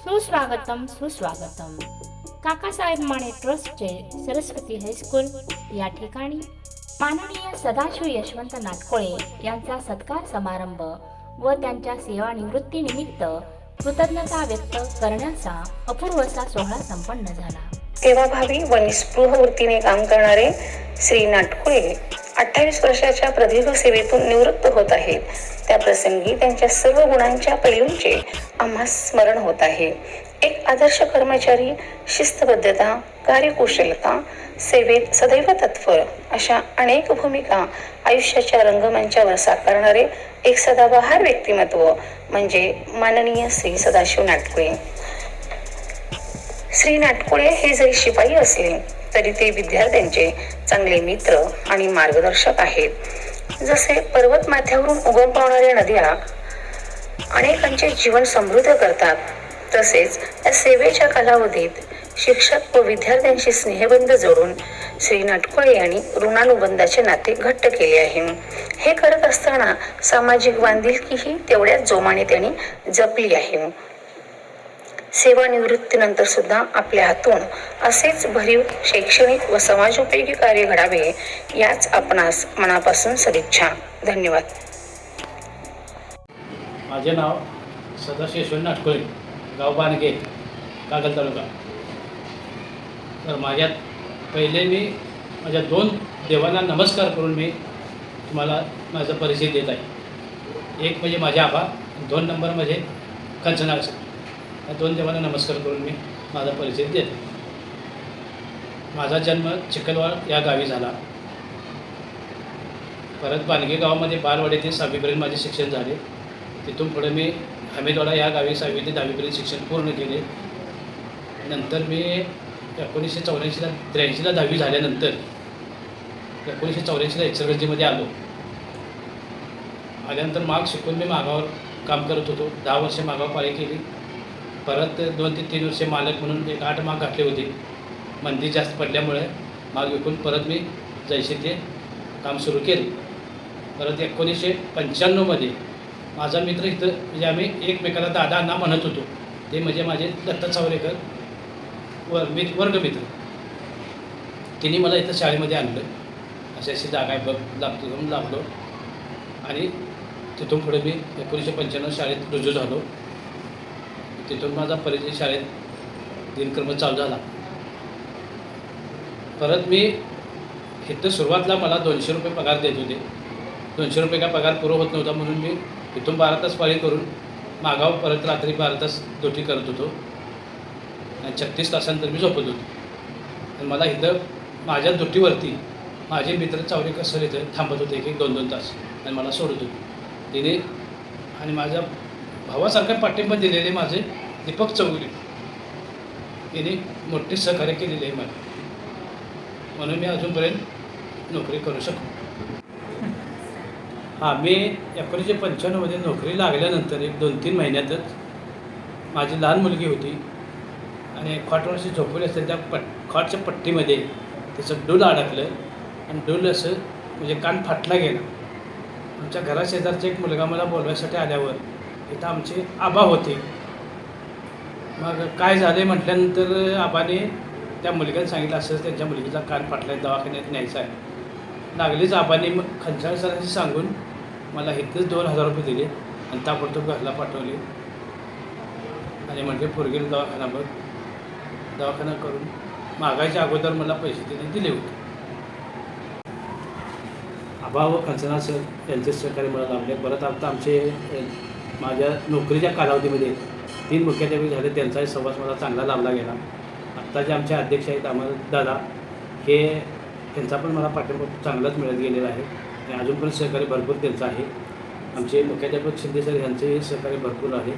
सुस्वागतम सुस्वागतम. काकासाहेब माने ट्रस्टचे सरस्वती हायस्कूल. या ठिकाणी माननीय सदाशिव यशवंत नाटकोळे यांचा सत्कार समारंभ व त्यांच्या सेवानिवृत्तीनिमित्त कृतज्ञता व्यक्त करण्याचा अपूर्व असा सोहळा संपन्न झाला. सेवाभावी व निस्पृह वृत्तीने काम करणारे श्री नाटकोळे अठ्ठावीस वर्षाच्या प्रदीर्घ सेवेतून निवृत्त होत आहेत त्या प्रसंगी त्यांच्या सर्व गुणांच्या पैलूंचे आम्हा स्मरण होत आहे. एक आदर्श कर्मचारी शिस्तबद्धता कार्यकुशलता सेवेत सदैव तत्पर अशा अनेक भूमिका आयुष्याच्या रंगमंचावर साकारणारे एक सदाबहार व्यक्तिमत्व म्हणजे माननीय श्री सदाशिव नाटकुळे. श्री नाटकुळे हे जरी शिपाई असले तरी ते विद्यार्थ्यांचे चांगले मित्र आणि मार्गदर्शक आहेत. जसे पर्वतमाथ्यावरून उगम पावणाऱ्या नद्या अनेकांचे जीवन समृद्ध करतात तसेच या सेवेच्या कालावधीत शिक्षक व विद्यार्थ्यांशी स्नेहबंध जोडून श्री नाटकोळे यांनी ऋणानुबंधाचे नाते घट्ट केले आहे. हे करत असताना सामाजिक बांधिलकीही तेवढ्याच जोमाने त्यांनी जपली आहे. सेवानिवृत्तीनंतर सुद्धा आपल्या हातून असेच भरीव शैक्षणिक व समाजोपयोगी कार्य घडावे याच आपणास मनापासून सदिच्छा. धन्यवाद. माझे नाव सदाशिव यशवंत नाटकोळे गाव बानगे कागल तालुका. तर माझ्यात पहिले मी माझ्या दोन देवांना नमस्कार करून मी तुम्हाला माझा परिचय देत आहे. एक म्हणजे माझे आबा दोन नंबर म्हणजे कंचनाग सर. या दोन देवांना नमस्कार करून मी माझा परिचय देत. माझा जन्म चिखलवाड या गावी झाला. परत बानगे गावामध्ये बालवाडी ते सहावीपर्यंत माझे शिक्षण झाले. तिथून पुढे मी हमीदवाडा या गावी सहावी ते दहावीपर्यंत शिक्षण पूर्ण केले. नंतर मी एकोणीसशे चौऱ्याऐंशीला त्र्याऐंशीला दहावी झाल्यानंतर एकोणीसशे चौऱ्याऐंशीला इचलकरंजीमध्ये आलो. आल्यानंतर माग शिकून मी मागावर काम करत होतो. दहा वर्षे मागावर पाळी केली. परत दोन ते तीन वर्षे मालक म्हणून एक आठ माग घातले होते. मंदी जास्त पडल्यामुळे माग विकून परत मी जैसे ते काम सुरू केले. परत एकोणीसशे पंच्याण्णवमध्ये माझा मित्र इथं म्हणजे आम्ही एकमेकाला दादा अण्णा म्हणत होतो. ते म्हणजे माझे दत्ता चावरेकर वर मी वर्गमित्र तिने मला इथं शाळेमध्ये आणलं. अशी अशी जागा आहे बघ लागतो म्हणून आणि तिथून पुढे मी एकोणीसशे पंच्याण्णव शाळेत रुजू झालो. तिथून माझा परिचय शाळेत दिनक्रम चालू झाला. परत मी इथं सुरुवातला मला दोनशे रुपये पगार देत होते. दोनशे रुपये का पगार पुरो होत नव्हता म्हणून मी इथून बारा तास पाळी करून मागाव परत रात्री बारा तास ड्युटी करत होतो. आणि छत्तीस तासानंतर मी झोपत होतो. आणि मला इथं माझ्या ड्युटीवरती माझे मित्र चावरेकर सर इथं थांबत होते एक एक दोन दोन तास आणि मला सोडत होते. तिने आणि माझ्या भावासारखा पाठिंबा दिलेले माझे दीपक चौगुले यांनी मोठे सहकार्य केलेले आहे मला. म्हणून मी अजूनपर्यंत नोकरी करू शकतो हां मी एकोणीसशे पंच्याण्णवमध्ये नोकरी लागल्यानंतर एक दोन तीन महिन्यातच माझी लहान मुलगी होती आणि खॉटवरशी झोपवली असते त्या पट खॉटच्या पट्टीमध्ये त्याचं डूल अडकलं आणि डूल असं म्हणजे कान फाटला गेला. आमच्या घराशेजारचा एक मुलगा मला बोलवायसाठी आल्यावर इथं आमचे आबा होते. मग काय झाले म्हटल्यानंतर आबाने त्या मुलग्याने सांगितलं असं त्यांच्या मुलगीचा कान फाटला आहे दवाखान्यात न्यायचा आहे. लागलीच आबाने मग खंचाळ सरांशी सांगून मला इथंच दोन हजार रुपये दिले आणि ताबडतोब घरला पाठवले. आणि म्हणजे पोरगीला दवाखाना बघ. दवाखाना करून मागायच्या अगोदर मला पैसे तिने दिले होते. आबा व खंचना सर यांचे सहकार्य मला लाभले. परत आता आमचे माझ्या नोकरीच्या कालावधीमध्ये तीन मुख्याध्यापक झाले त्यांचाही सहवास मला चांगला लाभला गेला. आत्ता जे आमचे अध्यक्ष आहेत आम्हाला दादा हे त्यांचा पण मला पाठिंबा चांगलाच मिळत गेलेला आहे. आणि अजून पण सहकार्य भरपूर त्यांचं आहे. आमचे मुख्याध्यापक शिंदे सर यांचेही सहकार्य भरपूर आहे.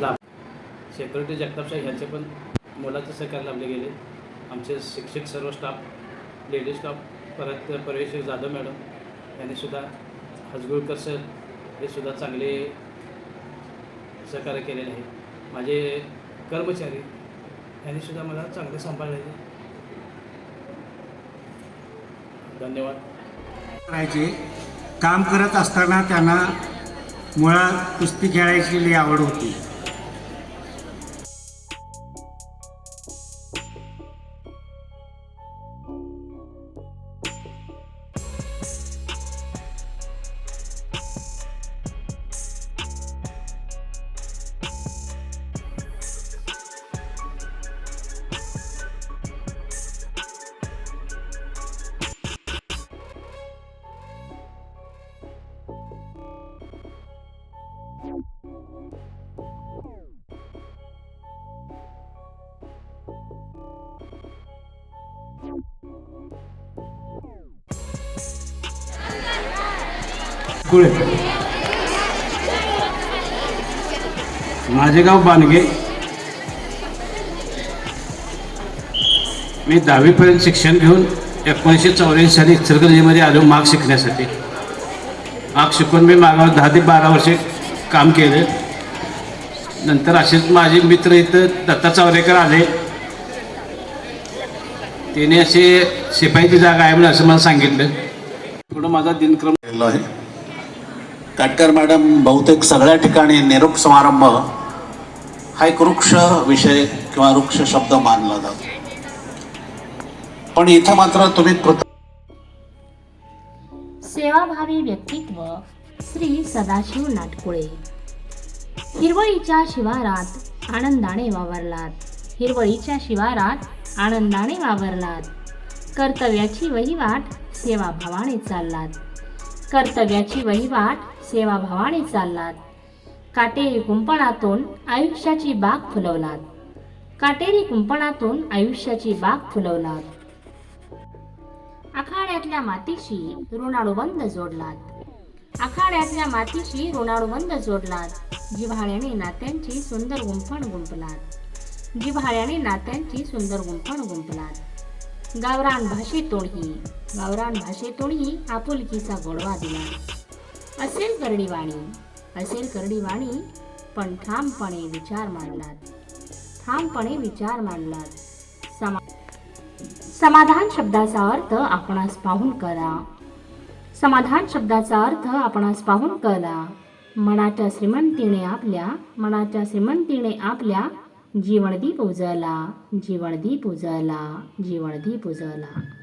लाभ सेक्युरिटी जगताप साहेब यांचे पण मुलाचं सहकार्य लाभले गेले. आमचे शिक्षक सर्व स्टाफ लेडीज स्टाफ परत परवेश जाधव मॅडम यांनीसुद्धा हजगुळकर सर हे सुद्धा चांगले सहकार्य केलेले आहे माझे कर्मचारी यांनी सुद्धा मला चांगले सांभाळलेले धन्यवाद. करायचे काम करत असताना त्यांना मुळात कुस्ती खेळायची लई आवड होती. कुळे. माझे गाव बानगे मी दहावीपर्यंत शिक्षण घेऊन एकोणीसशे चौऱ्याऐंशी साली इचलकरंजीमध्ये आलो माग शिकण्यासाठी. माग शिकून मी मागावर दहा ते बारा वर्षे काम केलं. नंतर असेच माझे मित्र इथं दत्ता चावरेकर आले. त्याने असे शिपाईची जागा आहे म्हणून असं मला सांगितलं. थोडं माझा दिनक्रम आहे. काटकर मॅडम बहुतेक सगळ्या ठिकाणी निरोप समारंभ हा एक वृक्ष विषय किंवा वृक्ष शब्द मानला जातो. पण इथं मात्र तुम्ही कृत सेवाभावी व्यक्तित्व श्री सदाशिव नाटकुळे. हिरवळीच्या शिवारात आनंदाने वावरलात. हिरवळीच्या शिवारात आनंदाने वावरलात. कर्तव्याची वहिवाट सेवाभावाने चाललात. कर्तव्याची वहिवाट सेवाभावाने चाललात. काटेरी कुंपणातून आयुष्याची बाग फुलवलात. काटेरी कुंपणातून आयुष्याची बाग फुलवलात. आखाड्यातल्या मातीशी ऋणाळुबंध जोडलात. आखाड्यातल्या मातीशी ऋणाळुबंध जोडलात. जिव्हाळ्याने नात्यांची सुंदर गुंफण गुंपलात जिव्हाळ्याने नात्यांची सुंदर गुंफण गुंपलात गावरान भाषेतूनही गावरान भाषेतूनही आपुलकीचा गोडवा दिला. असेल करडी वाणी. असेल करडी वाणी पण ठामपणे विचार मांडलात ठामपणे विचार मांडलात समा समाधान शब्दाचा अर्थ आपणास पाहून करा. समाधान शब्दाचा अर्थ आपणास पाहून कळला मनाच्या श्रीमंतीने आपल्या मनाच्या श्रीमंतीने आपल्या जीवनदीप उजाला जीवनदीप उजाला जीवनदीप उजाला.